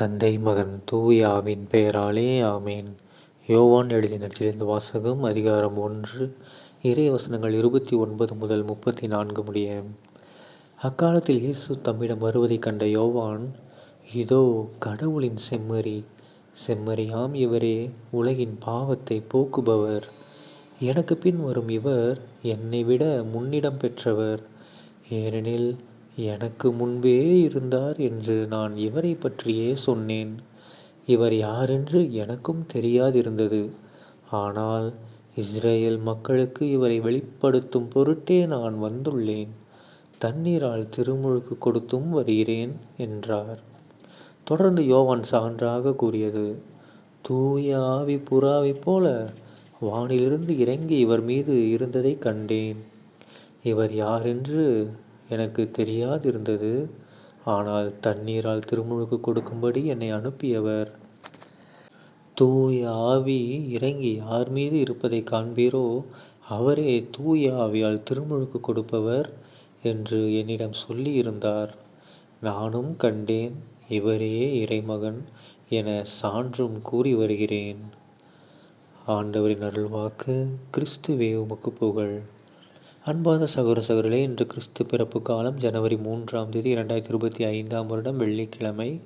தந்தை மகன் தூயாவின் பெயராலே ஆமேன். யோவான் எழுதிய நற்செய்தியிலிருந்து வாசகம் அதிகாரம் ஒன்று இறை வசனங்கள் இருபத்தி ஒன்பது முதல் முப்பத்தி நான்கு முடிய. அக்காலத்தில் இயேசு தம்மிடம் வருவதைக் கண்ட யோவான் இதோ கடவுளின் செம்மறி செம்மறியாம் இவரே உலகின் பாவத்தை போக்குபவர். எனக்கு பின் வரும் இவர் என்னை விட முன்னிடம் பெற்றவர். ஏனெனில் எனக்கு முன்பே இருந்தார் என்று நான் இவரை பற்றியே சொன்னேன். இவர் யாரென்று எனக்கும் தெரியாதிருந்தது. ஆனால் இஸ்ரேல் மக்களுக்கு இவரை வெளிப்படுத்தும் பொருட்டே நான் வந்துள்ளேன். தண்ணீரால் திருமுழுக்கு கொடுத்தும் வருகிறேன் என்றார். தொடர்ந்து யோவான் சான்றாக கூறியது தூய ஆவி புறாவைப் போல வானிலிருந்து இறங்கி இவர் மீது இருந்ததை கண்டேன். இவர் யாரென்று எனக்கு தெரியாதிருந்தது. ஆனால் தண்ணீரால் திருமுழுக்கு கொடுக்கும்படி என்னை அனுப்பியவர். தூய ஆவி இறங்கி யார் மீது இருப்பதை காண்பீரோ அவரே தூய ஆவியால் திருமுழுக்கு கொடுப்பவர் என்று என்னிடம் சொல்லியிருந்தார். நானும் கண்டேன் இவரே இறைமகன் என சான்றும் கூறி வருகிறேன். ஆண்டவரின் அருள்வாக்கு கிறிஸ்துவே உமக்கு புகழ். அன்பாத சகோதர சகோதரர்களே இன்று கிறிஸ்து பிறப்பு காலம் ஜனவரி மூன்றாம் தேதி இரண்டாயிரத்தி இருபத்தி ஐந்தாம் வருடம் வெள்ளிக்கிழமை.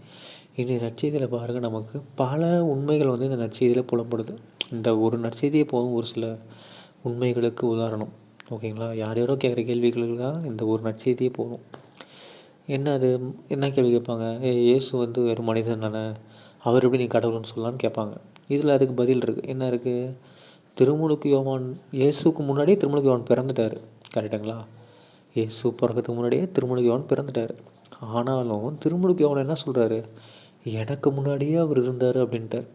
இன்றைய நற்செய்தியில் பாருங்கள் நமக்கு பல உண்மைகள் வந்து இந்த நற்செய்தியில் புலப்படுது இந்த ஒரு நற்செய்தியே போதும் ஒரு சில உண்மைகளுக்கு உதாரணம். ஓகேங்களா? யார் யாரோ கேட்குற கேள்விகளுக்கு தான் இந்த ஒரு நற்செய்தியே போதும். என்ன அது? என்ன கேள்வி கேட்பாங்க? ஏ இயேசு வந்து வெறும் மனிதன் தானே அவர் எப்படி நீ கடவுள்னு சொல்லலான்னு கேட்பாங்க. இதில் அதுக்கு பதில் இருக்குது என்ன இருக்குது திருமுழுக்கு யோவான் இயேசுக்கு முன்னாடியே திருமுழுக்கு யோவான் பிறந்துட்டார். கரெக்டுங்களா? இயேசு பிறக்கிறதுக்கு முன்னாடியே திருமுழுக்கு யோவான் பிறந்துட்டார். ஆனாலும் திருமுழுக்கு யோவான் என்ன சொல்கிறாரு எனக்கு முன்னாடியே அவர் இருந்தார் அப்படின்ட்டார்.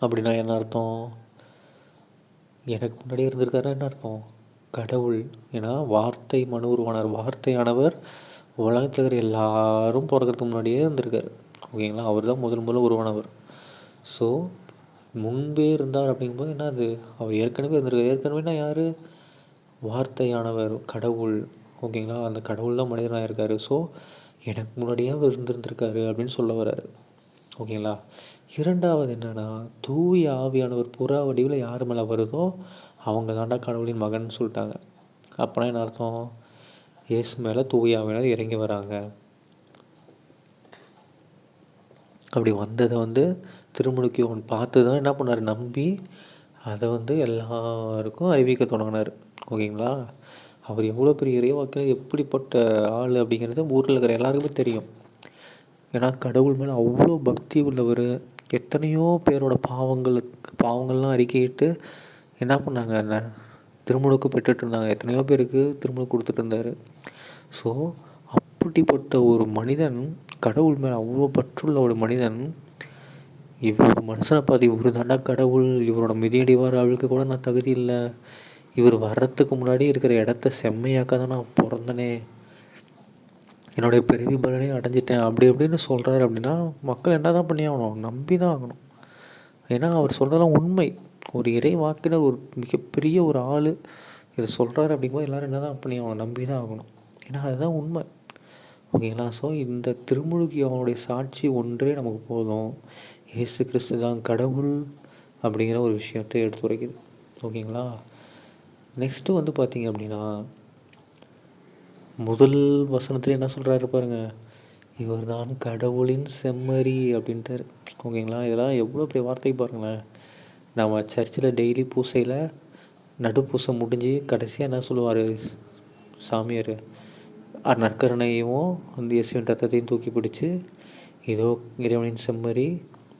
அப்படின்னா என்ன அர்த்தம்? எனக்கு முன்னாடியே இருந்திருக்காரு என்ன அர்த்தம்? கடவுள் ஏன்னா வார்த்தை மனு உருவானார் வார்த்தையானவர் உலகத்தில் இருக்கிற எல்லாரும் பிறக்கிறதுக்கு முன்னாடியே இருந்திருக்காரு. ஓகேங்களா? அவர் தான் முதல் முதல்ல உருவானவர். ஸோ முன்பே இருந்தார் அப்படிங்கும்போது என்ன அது? அவர் ஏற்கனவே இருந்திருக்கார். ஏற்கனவேனா யார்? வார்த்தையானவர் கடவுள். ஓகேங்களா? அந்த கடவுள் தான் மனிதனாக இருக்கார். ஸோ எனக்கு முன்னாடியே அவர் இருந்திருந்திருக்காரு அப்படின்னு சொல்ல வர்றாரு. ஓகேங்களா? இரண்டாவது என்னென்னா தூய ஆவியானவர் புறா வடிவில் யார் மேலே வருதோ அவங்க தாண்டா கடவுளின் மகன் சொல்லிட்டாங்க. அப்போனா என்ன அர்த்தம்? இயேசு மேலே தூய ஆவியானவர் இறங்கி வராங்க. அப்படி வந்ததை வந்து திருமுழுக்கு அவன் பார்த்து தான் என்ன பண்ணார்? நம்பி அதை வந்து எல்லாருக்கும் அறிவிக்க தொடங்கினார். ஓகேங்களா? அவர் எவ்வளோ பெரிய இறைவாக்கில் எப்படிப்பட்ட ஆள் அப்படிங்கிறது ஊரில் இருக்கிற எல்லாருக்குமே தெரியும். ஏன்னா கடவுள் மேலே அவ்வளோ பக்தி உள்ளவர். எத்தனையோ பேரோட பாவங்களுக்கு பாவங்கள்லாம் அறிக்கையிட்டு என்ன பண்ணாங்க? என்ன திருமுழுக்கு பெற்றுட்டு இருந்தாங்க எத்தனையோ பேருக்கு திருமுழுக்கு கொடுத்துட்டு இருந்தார் ஸோ அப்படிப்பட்ட ஒரு மனிதன் கடவுள் மேலே அவ்வளோ பற்றுள்ள ஒரு மனிதன் இவர் மனுஷனை பார்த்து இவர் தாண்டா கடவுள் இவரோட மிதியடிவார் அவளுக்கு கூட நான் தகுதி இல்லை. இவர் வர்றதுக்கு முன்னாடி இருக்கிற இடத்த செம்மையாக்க தான் நான் பிறந்தனே. என்னுடைய பிறவி பலனே அடைஞ்சிட்டேன். அப்படி அப்படின்னு சொல்கிறாரு அப்படின்னா மக்கள் என்ன தான் பண்ணி ஆகணும்? நம்பி தான் ஆகணும். ஏன்னா அவர் சொல்கிறதெல்லாம் உண்மை. ஒரு இறை வாக்கினர் ஒரு மிகப்பெரிய ஒரு ஆள் இதை சொல்கிறாரு அப்படிங்கும்போது எல்லோரும் என்ன தான் பண்ணி ஆகணும்? நம்பி தான் ஆகணும். ஏன்னா அதுதான் உண்மை. ஓகேங்களா? ஸோ இந்த திருமுழுகி அவனுடைய சாட்சி ஒன்றே நமக்கு போதும். இயேசு கிறிஸ்து தான் கடவுள் அப்படிங்கிற ஒரு விஷயத்தை எடுத்துரைக்குது ஓகேங்களா? நெக்ஸ்ட்டு வந்து பார்த்தீங்க அப்படின்னா முதல் வசனத்தில் என்ன சொல்கிறாரு பாருங்க? இவர் தான் கடவுளின் செம்மறி அப்படின்ட்டார். ஓகேங்களா? இதெல்லாம் எவ்வளோ பெரிய வார்த்தை பாருங்களேன். நம்ம சர்ச்சில் டெய்லி பூசையில் நடுப்பூசை முடிஞ்சு கடைசியாக என்ன சொல்லுவார்? சாமியார் நற்கரணையும் வந்து இயேசுவின் ரத்தத்தையும் தூக்கி பிடிச்சி இதோ இறைவனின் செம்மறி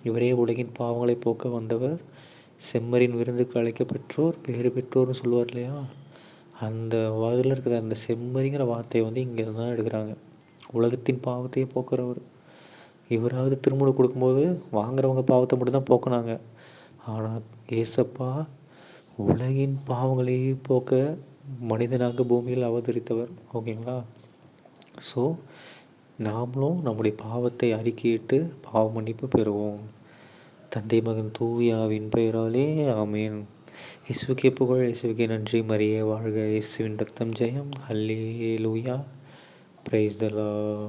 இவரே உலகின் பாவங்களை போக்க வந்தவர். செம்மறின் விருந்துக்கு அழைக்க பெற்றோர் பேறு பெற்றோர்னு சொல்லுவார் இல்லையா? அந்த வாதில் இருக்கிற அந்த செம்மறிங்கிற வார்த்தையை வந்து இங்கே தான் எடுக்கிறாங்க. உலகத்தின் பாவத்தையே போக்குறவர். இவராவது திருமண கொடுக்கும்போது வாங்குறவங்க பாவத்தை மட்டும் தான் போக்குனாங்க. ஆனால் ஏசப்பா உலகின் பாவங்களையே போக்க மனிதனாக பூமியில் அவதரித்தவர். ஓகேங்களா? ஸோ நாமளும் நம்முடைய பாவத்தை அறிக்கையிட்டு பாவ மன்னிப்பு பெறுவோம். தந்தை மகன் தூயாவின் பெயராலே ஆமேன். இசுவுக்கே புகழ் இசுவுக்கே நன்றி. மரியே வாழ்க இசுவின் ரத்தம் ஜெயம். அல்லே லூயா பிரைஸ் தலா